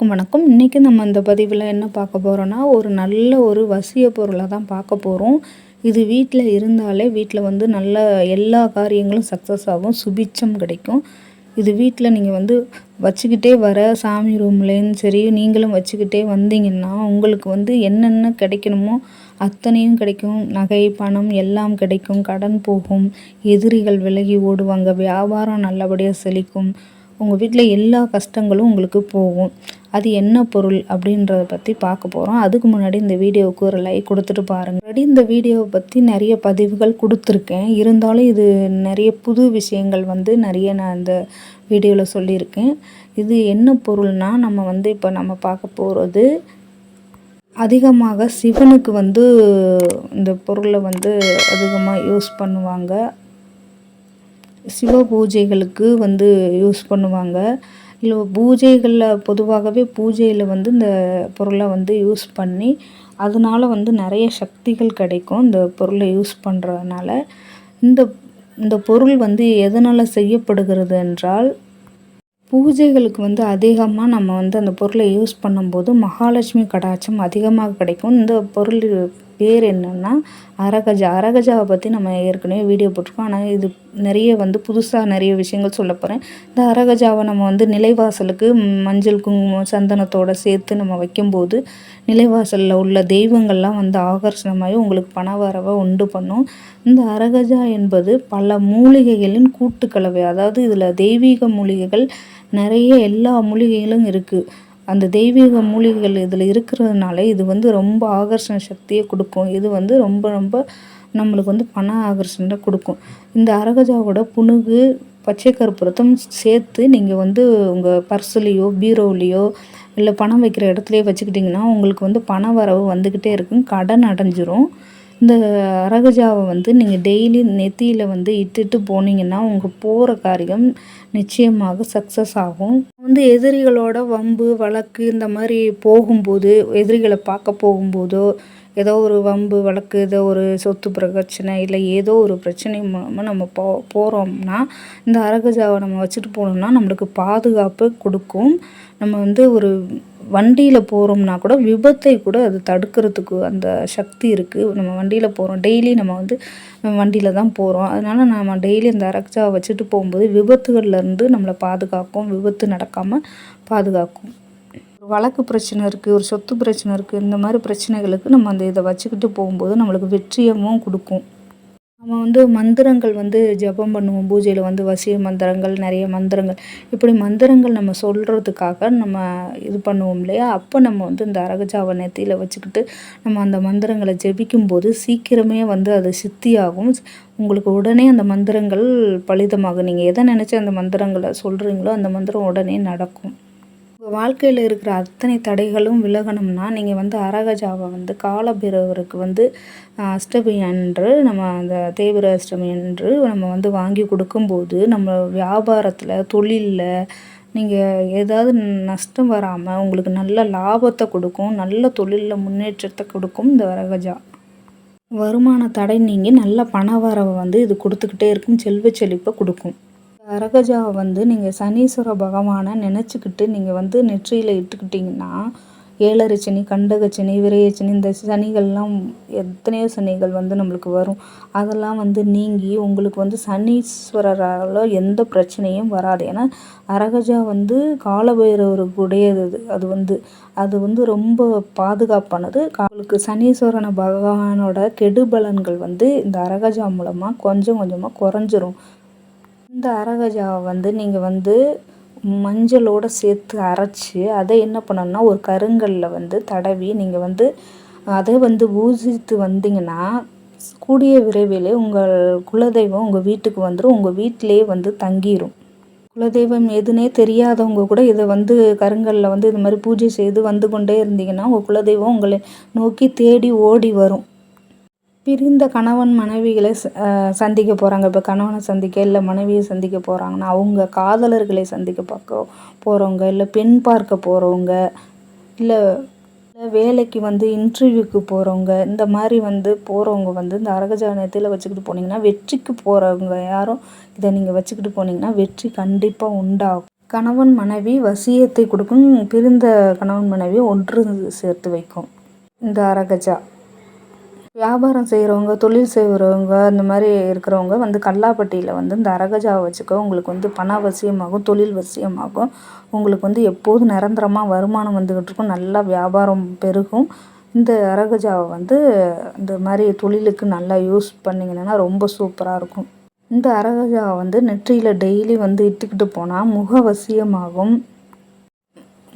அனைவருக்கும் வணக்கம். இன்றைக்கி நம்ம இந்த பதிவில் என்ன பார்க்க போகிறோன்னா ஒரு நல்ல ஒரு வசிய பொருளை தான் பார்க்க போகிறோம் இது வீட்டில் இருந்தாலே வீட்டில் வந்து நல்ல எல்லா காரியங்களும் சக்ஸஸ் ஆகும். சுபிச்சம் கிடைக்கும். இது வீட்டில் நீங்கள் வந்து வச்சுக்கிட்டே வர சாமி ரூம்லேயும் சரி நீங்களும் வச்சுக்கிட்டே வந்தீங்கன்னா உங்களுக்கு வந்து என்னென்ன கிடைக்கணுமோ அத்தனையும் கிடைக்கும். நகை பணம் எல்லாம் கிடைக்கும். கடன் போகும். எதிரிகள் விலகி ஓடுவாங்க. வியாபாரம் நல்லபடியாக செழிக்கும். உங்கள் வீட்டில் எல்லா கஷ்டங்களும் உங்களுக்கு போகும். அது என்ன பொருள் அப்படின்றத பற்றி பார்க்க போகிறோம் அதுக்கு முன்னாடி இந்த வீடியோவுக்கு ஒரு லைக் கொடுத்துட்டு பாருங்கள் ஆல்ரெடி இந்த வீடியோவை பற்றி நிறைய பதிவுகள் கொடுத்துருக்கேன். இருந்தாலும் இது நிறைய புது விஷயங்கள் வந்து நிறைய நான் இந்த வீடியோவில் சொல்லியிருக்கேன். இது என்ன பொருள்னால் நம்ம வந்து இப்போ நம்ம பார்க்க போகிறது அதிகமாக சிவனுக்கு வந்து இந்த பொருளை வந்து அதிகமாக யூஸ் பண்ணுவாங்க. சிவ பூஜைகளுக்கு வந்து யூஸ் பண்ணுவாங்க. இல்லை பூஜைகளில் பொதுவாகவே பூஜையில் வந்து இந்த பொருளை வந்து யூஸ் பண்ணி அதனால வந்து நிறைய சக்திகள் கிடைக்கும் இந்த பொருளை யூஸ் பண்ணுறதுனால இந்த இந்த பொருள் வந்து எதனால் செய்யப்படுகிறது என்றால் பூஜைகளுக்கு வந்து அதிகமாக நம்ம வந்து அந்த பொருளை யூஸ் பண்ணும்போது மகாலட்சுமி கடாட்சம் அதிகமாக கிடைக்கும். இந்த பொருள் பேர் என்னென்னா அரகஜா. அரகஜாவை பற்றி நம்ம ஏற்கனவே வீடியோ போட்டிருக்கோம். ஆனால் இது நிறைய வந்து புதுசாக நிறைய விஷயங்கள் சொல்ல போகிறேன் இந்த அரகஜாவை நம்ம வந்து நிலைவாசலுக்கு மஞ்சள் குங்குமம் சந்தனத்தோடு சேர்த்து நம்ம வைக்கும்போது நிலைவாசலில் உள்ள தெய்வங்கள்லாம் வந்து ஆகர்ஷணமாகி உங்களுக்கு பண வரவை உண்டு பண்ணும். இந்த அரகஜா என்பது பல மூலிகைகளின் கூட்டுக்கலவை. அதாவது இதில் தெய்வீக மூலிகைகள் நிறைய எல்லா மூலிகைகளும் இருக்குது அந்த தெய்வீக மூலிகைகள் இதில் இருக்கிறதுனால இது வந்து ரொம்ப ஆகர்ஷண சக்தியை கொடுக்கும். இது வந்து ரொம்ப ரொம்ப நம்மளுக்கு வந்து பண ஆகர்ஷணத்தை கொடுக்கும். இந்த அரகஜாவோட புணுகு பச்சை கருப்புரத்தம் சேர்த்து நீங்கள் வந்து உங்கள் பர்ஸ்லேயோ பீரோவிலையோ இல்லை பணம் வைக்கிற இடத்துலையோ வச்சுக்கிட்டிங்கன்னா உங்களுக்கு வந்து பண வரவு வந்துக்கிட்டே இருக்கும். கடன் அடைஞ்சிரும். இந்த அரகஜாவை வந்து நீங்கள் டெய்லி நெத்தியில் வந்து இட்டுட்டு போனீங்கன்னா உங்கள் போகிற காரியம் நிச்சயமாக சக்ஸஸ் ஆகும். வந்து எதிரிகளோட வம்பு வழக்கு இந்த மாதிரி போகும்போது எதிரிகளை பார்க்க போகும்போதோ ஏதோ ஒரு வம்பு வழக்கு ஏதோ ஒரு சொத்து பிரச்சனை இல்லை ஏதோ ஒரு பிரச்சனை மூலமாக நம்ம போ போகிறோம்னா இந்த அரகஜாவை நம்ம வச்சுட்டு போனோம்னா நம்மளுக்கு பாதுகாப்பு கொடுக்கும். நம்ம வந்து ஒரு வண்டியில் போகிறோம்னா கூட விபத்தை கூட அது தடுக்கிறதுக்கு அந்த சக்தி இருக்குது நம்ம வண்டியில் போகிறோம் டெய்லி நம்ம வந்து வண்டியில் தான் போகிறோம் அதனால் நம்ம டெய்லி அந்த அரக்சாவை வச்சுட்டு போகும்போது விபத்துகள்லேருந்து நம்மளை பாதுகாக்கும். விபத்து நடக்காமல் பாதுகாக்கும். ஒரு வழக்கு பிரச்சனை இருக்குது ஒரு சொத்து பிரச்சனை இருக்குது இந்த மாதிரி பிரச்சனைகளுக்கு நம்ம அந்த இதை வச்சுக்கிட்டு போகும்போது நம்மளுக்கு வெற்றியமும் கொடுக்கும். நம்ம வந்து மந்திரங்கள் வந்து ஜபம் பண்ணுவோம் பூஜையில் வந்து வசிய மந்திரங்கள் நிறைய மந்திரங்கள். இப்படி மந்திரங்கள் நம்ம சொல்கிறதுக்காக நம்ம இது பண்ணுவோம் இல்லையா? அப்போ நம்ம வந்து இந்த அரகஜாவை நெத்தியில் வச்சுக்கிட்டு நம்ம அந்த மந்திரங்களை ஜெபிக்கும்போது சீக்கிரமே வந்து அது சித்தியாகும். உங்களுக்கு உடனே அந்த மந்திரங்கள் பலிதமாகும். நீங்கள் எதை நினச்சி அந்த மந்திரங்களை சொல்கிறீங்களோ அந்த மந்திரம் உடனே நடக்கும். உங்கள் வாழ்க்கையில் இருக்கிற அத்தனை தடைகளும் விலகணும்னா நீங்கள் வந்து அரகஜாவை வந்து காலபைரவருக்கு வந்து அஷ்டமி அன்று நம்ம அந்த தேவிர அஷ்டமி அன்று நம்ம வந்து வாங்கி கொடுக்கும்போது நம்ம வியாபாரத்தில் தொழிலில் நீங்கள் ஏதாவது நஷ்டம் வராமல் உங்களுக்கு நல்ல லாபத்தை கொடுக்கும் நல்ல தொழிலில் முன்னேற்றத்தை கொடுக்கும் இந்த அரகஜா. வருமான தடை நீங்கள் நல்ல பண வரவை வந்து இது கொடுத்துக்கிட்டே இருக்கும் செல்வ செழிப்பை கொடுக்கும். அரகஜாவை வந்து நீங்கள் சனீஸ்வர பகவானை நினச்சிக்கிட்டு நீங்கள் வந்து நெற்றியில் இட்டுக்கிட்டிங்கன்னா ஏழரை கண்டகச்சனி விரையச்சனி இந்த சனிகள்லாம் எத்தனையோ சனிகள் வந்து நம்மளுக்கு வரும். அதெல்லாம் வந்து நீங்கி உங்களுக்கு வந்து சனீஸ்வரரால் எந்த பிரச்சனையும் வராது. ஏன்னா அரகஜா வந்து காலபைரவருக்குடையது அது வந்து அது வந்து ரொம்ப பாதுகாப்பானது. உங்களுக்கு சனீஸ்வரன பகவானோட கெடுபலன்கள் வந்து இந்த அரகஜா மூலமாக கொஞ்சம் கொஞ்சமாக குறைஞ்சிரும். இந்த அரகஜாவை வந்து நீங்கள் வந்து மஞ்சளோடு சேர்த்து அரைச்சி அதை என்ன பண்ணணும்னா ஒரு கருங்கல்ல வந்து தடவி நீங்கள் வந்து அதை வந்து பூஜித்து வந்தீங்கன்னா கூடிய விரைவில் உங்கள் குலதெய்வம் உங்கள் வீட்டுக்கு வந்துடும் உங்கள் வீட்டிலே வந்து தங்கிடும் குலதெய்வம் எதுனே தெரியாதவங்க கூட இதை வந்து கருங்கல்லில் வந்து இது மாதிரி பூஜை செய்து வந்து கொண்டே இருந்தீங்கன்னா உங்கள் குலதெய்வம் உங்களை நோக்கி தேடி ஓடி வரும். பிரிந்த கணவன் மனைவிகளை சந்திக்க போகிறாங்க இப்போ கணவனை சந்திக்க இல்லை மனைவியை சந்திக்க போகிறாங்கன்னா அவங்க காதலர்களை சந்திக்க பார்க்க போகிறவங்க இல்லை பெண் பார்க்க போகிறவங்க இல்லை வேலைக்கு வந்து இன்டர்வியூக்கு போகிறவங்க இந்த மாதிரி வந்து போகிறவங்க வந்து இந்த அரகஜானத்தில் வச்சுக்கிட்டு போனீங்கன்னா வெற்றிக்கு போகிறவங்க யாரும் இதை நீங்கள் வச்சுக்கிட்டு போனீங்கன்னா வெற்றி கண்டிப்பாக உண்டாகும். கணவன் மனைவி வசியத்தை கொடுக்கும் பிரிந்த கணவன் மனைவி ஒன்று சேர்த்து வைக்கும். இந்த அரகஜா. வியாபாரம் செய்கிறவங்க தொழில் செய்கிறவங்க அந்த மாதிரி இருக்கிறவங்க வந்து கல்லாப்பட்டியில் வந்து இந்த அரகஜாவை வச்சுக்க உங்களுக்கு வந்து பண அவசியமாகும் தொழில் வசியமாகும் உங்களுக்கு வந்து எப்போதும் நிரந்தரமாக வருமானம் வந்துக்கிட்டு இருக்கும் நல்லா வியாபாரம் பெருகும். இந்த அரகஜாவை வந்து இந்த மாதிரி தொழிலுக்கு நல்லா யூஸ் பண்ணிங்கன்னா ரொம்ப சூப்பராக இருக்கும். இந்த அரகஜாவை வந்து நெற்றியில் டெய்லி வந்து இட்டுக்கிட்டு போனால் முகவசியமாகும். வசியமாகும்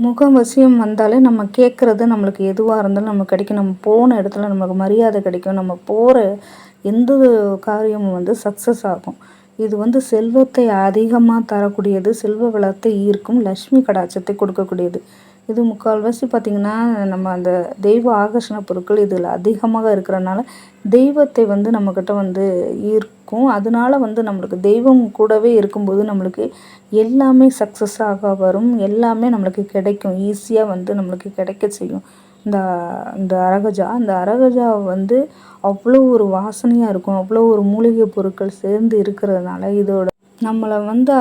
முகவசியம் வந்தாலே நம்ம கேட்குறது நம்மளுக்கு எதுவாக இருந்தாலும் நம்ம கிடைக்கும். நம்ம போன இடத்துல நமக்கு மரியாதை கிடைக்கும். நம்ம போகிற எந்த காரியமும் வந்து சக்ஸஸ் ஆகும் இது வந்து செல்வத்தை அதிகமாக தரக்கூடியது செல்வ வளத்தை ஈர்க்கும் லக்ஷ்மி கடாட்சத்தை கொடுக்கக்கூடியது. இது முக்கால்வாசி பார்த்திங்கன்னா நம்ம அந்த தெய்வ ஆகர்ஷண பொருட்கள் இதில் அதிகமாக இருக்கிறனால தெய்வத்தை வந்து நம்மக்கிட்ட வந்து ஈர்க்கும் அதனால வந்து நம்மளுக்கு தெய்வம் கூடவே இருக்கும்போது நம்மளுக்கு எல்லாமே சக்ஸஸாக வரும். எல்லாமே நம்மளுக்கு கிடைக்கும். ஈஸியாக வந்து நம்மளுக்கு கிடைக்க செய்யும். இந்த இந்த அரகஜா இந்த அரகஜா வந்து அவ்வளோ ஒரு வாசனையாக இருக்கும். அவ்வளோ ஒரு மூலிகை பொருட்கள் சேர்ந்து இருக்கிறதுனால இதோட நம்மளை வந்து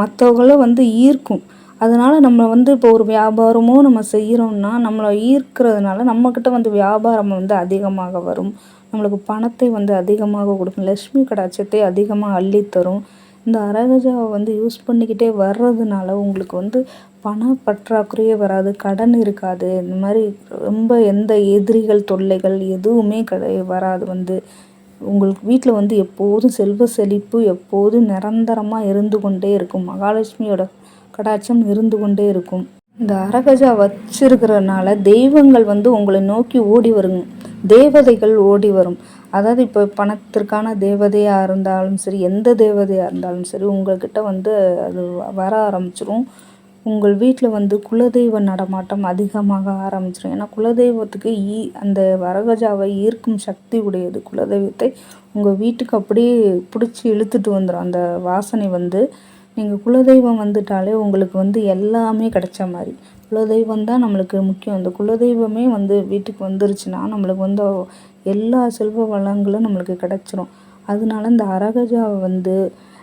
மற்றவங்களும் வந்து ஈர்க்கும். அதனால் நம்ம வந்து இப்போ ஒரு வியாபாரமோ நம்ம செய்கிறோம்னா நம்மளை ஈர்க்கிறதுனால நம்மக்கிட்ட வந்து வியாபாரம் வந்து அதிகமாக வரும். நம்மளுக்கு பணத்தை வந்து அதிகமாக கொடுக்கும். லக்ஷ்மி கடாட்சத்தை அதிகமாக அள்ளித்தரும். இந்த அரகஜாவை வந்து யூஸ் பண்ணிக்கிட்டே வர்றதுனால உங்களுக்கு வந்து பண பற்றாக்குறையே வராது கடன் இருக்காது. இந்த மாதிரி ரொம்ப எந்த எதிரிகள் தொல்லைகள் எதுவுமே கிடை வராது வந்து. உங்களுக்கு வீட்டில் வந்து எப்போதும் செல்வ செழிப்பு எப்போதும் நிரந்தரமாக இருந்து கொண்டே இருக்கும். மகாலட்சுமியோட கடாட்சம் இருந்து கொண்டே இருக்கும். இந்த அரகஜா வச்சிருக்கிறதுனால தெய்வங்கள் வந்து உங்களை நோக்கி ஓடி வருங்க. தேவதைகள் ஓடி வரும். அதாவது இப்போ பணத்திற்கான தேவதையாக இருந்தாலும் சரி எந்த தேவதையாக இருந்தாலும் சரி உங்கள்கிட்ட வந்து அது வர ஆரம்பிச்சிரும். உங்கள் வீட்டில் வந்து குலதெய்வ நடமாட்டம் அதிகமாக ஆரம்பிச்சிடும் ஏன்னா குலதெய்வத்துக்கு ஈ அந்த வரகஜாவை ஈர்க்கும் சக்தி உடையது. குலதெய்வத்தை உங்கள் வீட்டுக்கு அப்படியே பிடிச்சி இழுத்துட்டு வந்துடும் அந்த வாசனை வந்து நீங்கள் குலதெய்வம் வந்துட்டாலே உங்களுக்கு வந்து எல்லாமே கிடைச்ச மாதிரி. குலதெய்வம் தான் நம்மளுக்கு முக்கியம். அந்த குலதெய்வமே வந்து வீட்டுக்கு வந்துருச்சுன்னா நம்மளுக்கு வந்து எல்லா செல்வ வளங்களும் நம்மளுக்கு கிடச்சிரும். அதனால இந்த அரகஜாவை வந்து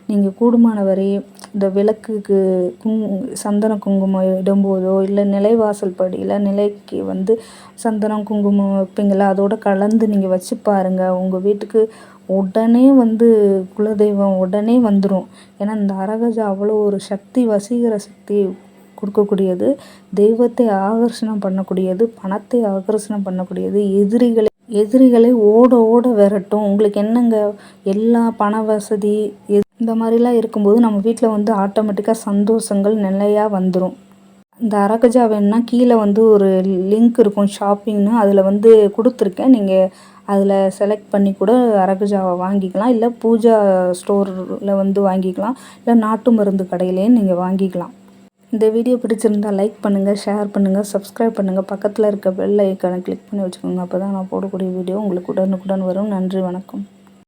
நீங்கள் கூடுமான வரை இந்த விளக்குக்கு குங் சந்தன குங்குமம் இடும்போதோ இல்லை நிலைவாசல் படியில் நிலைக்கு வந்து சந்தனம் குங்குமம் வைப்பீங்களா? அதோட கலந்து நீங்கள் வச்சு பாருங்கள் உங்கள் வீட்டுக்கு உடனே வந்து குலதெய்வம் உடனே வந்துடும் ஏன்னா இந்த அரகஜா அவ்வளோ ஒரு சக்தி வசீகர சக்தி கொடுக்கக்கூடியது. தெய்வத்தை ஆகர்ஷணம் பண்ணக்கூடியது பணத்தை ஆகர்ஷணம் பண்ணக்கூடியது. எதிரிகளை எதிரிகளை ஓட ஓட விரட்டும். உங்களுக்கு என்னங்க? எல்லா பண வசதி இந்த மாதிரிலாம் இருக்கும்போது நம்ம வீட்டில் வந்து ஆட்டோமேட்டிக்காக சந்தோஷங்கள் நிலையாக வந்துடும் இந்த அரகஜா வேணும்னா கீழே வந்து ஒரு லிங்க் இருக்கும் ஷாப்பிங்னு அதில் வந்து கொடுத்துருக்கேன். நீங்கள் அதில் செலக்ட் பண்ணி கூட அரகஜாவை வாங்கிக்கலாம். இல்லை பூஜா ஸ்டோரில் வந்து வாங்கிக்கலாம். இல்லை நாட்டு மருந்து கடையிலேயும் நீங்கள் வாங்கிக்கலாம். இந்த வீடியோ பிடிச்சிருந்தால் லைக் பண்ணுங்கள் ஷேர் பண்ணுங்கள் சப்ஸ்கிரைப் பண்ணுங்கள் பக்கத்தில் இருக்க பெல் ஐக்கானை கிளிக் பண்ணி வச்சுக்கோங்க. அப்போ தான் நான் போடக்கூடிய வீடியோ உங்களுக்கு உடனுக்குடன் வரும். நன்றி வணக்கம்.